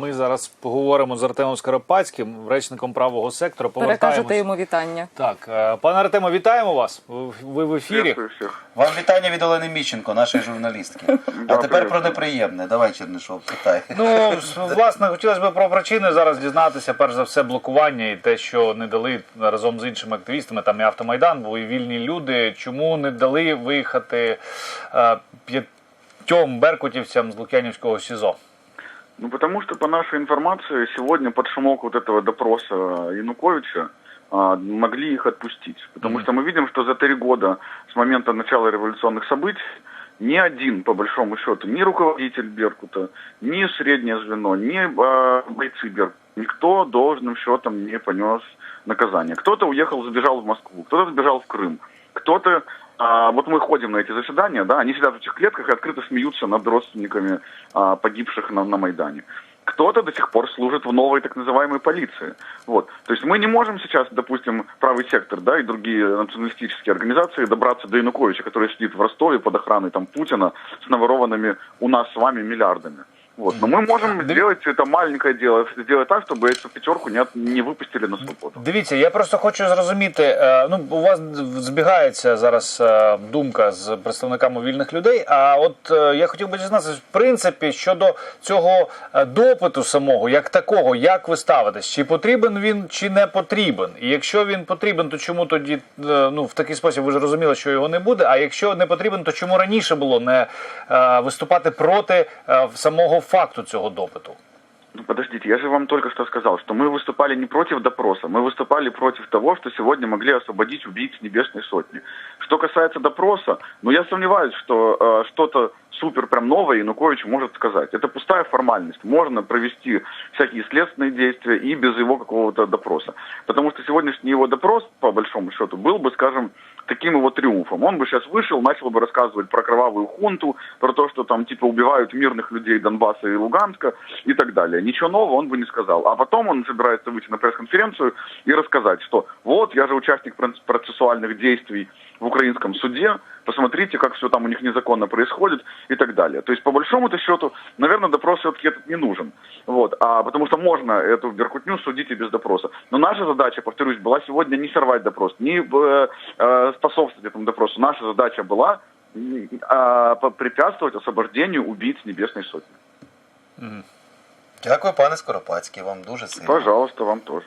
Ми зараз поговоримо з Артемом Скоропадським, речником правого сектору. Перекажете йому вітання. Так, е, пане Артемо, вітаємо вас. Ви- в ефірі. Вам вітання від Олени Міщенко, нашої журналістки. А тепер про неприємне. Давай, Чернишов, питай. Ну, власне, хотілося б про причини зараз дізнатися. Перш за все, блокування і те, що не дали разом з іншими активістами, там і автомайдан, і вільні люди. Чому не дали виїхати е, п'ятьом беркутівцям з Лук'янівського СІЗО? Ну, потому что, по нашей информации, сегодня под шумок вот этого допроса Януковича а, могли их отпустить. Потому что мы видим, что за три года с момента начала революционных событий ни один, по большому счету, ни руководитель Беркута, ни среднее звено, ни а, бойцы Беркута, никто должным счетом не понес наказание. Кто-то уехал, забежал в Москву, кто-то сбежал в Крым, кто-то а, вот мы ходим на эти заседания, да, они сидят в этих клетках и открыто смеются над родственниками а, погибших на, на Майдане. Кто-то до сих пор служит в новой так называемой полиции. Вот. То есть мы не можем сейчас, допустим, правый сектор, да, и другие националистические организации добраться до Януковича, который сидит в Ростове под охраной там Путина с наворованными у нас с вами миллиардами. Вот. Но мы можем Да- сделать это маленькое дело, сделать так, чтобы эту пятерку не, от- не выпустили на свободу. Дивіться, я просто хочу зрозуміти. е, Ну, у вас збігається зараз е, думка з представниками вільних людей. А от е, я хотів би дізнатися, в принципі, щодо цього е, допиту самого, як такого, як ви ставитесь? Чи потрібен він, чи не потрібен? І якщо він потрібен, то чому тоді е, ну в такий спосіб ви ж розуміли, що його не буде? А якщо не потрібен, то чому раніше було не е, виступати проти е, самого Факту цього допиту? Ну, подождите, я же вам только что сказал, что мы выступали не против допроса, мы выступали против того, что сегодня могли освободить убийц Небесной Сотни. Что касается допроса, ну я сомневаюсь, что э, что-то супер прям новое Янукович может сказать. Это пустая формальность. Можно провести всякие следственные действия и без его какого-то допроса. Потому что сегодняшний его допрос, по большому счету, был бы, скажем, таким его триумфом. Он бы сейчас вышел, начал бы рассказывать про кровавую хунту, про то, что там типа убивают мирных людей Донбасса и Луганска и так далее. Ничего нового он бы не сказал. А потом он собирается выйти на пресс-конференцию и рассказать, что вот я же участник проц- процессуальных действий в украинском суде, посмотрите, как все там у них незаконно происходит и так далее. То есть, по большому-то счету, наверное, допрос все-таки этот не нужен. Вот. А потому что можно эту беркутню судить и без допроса. Но наша задача, повторюсь, была сегодня не сорвать допрос, не э, э, способствовать этому допросу. Наша задача была э, препятствовать освобождению убийц Небесной Сотни. Дякую, пане Скоропадський, вам дуже сильно. Пожалуйста, вам тоже.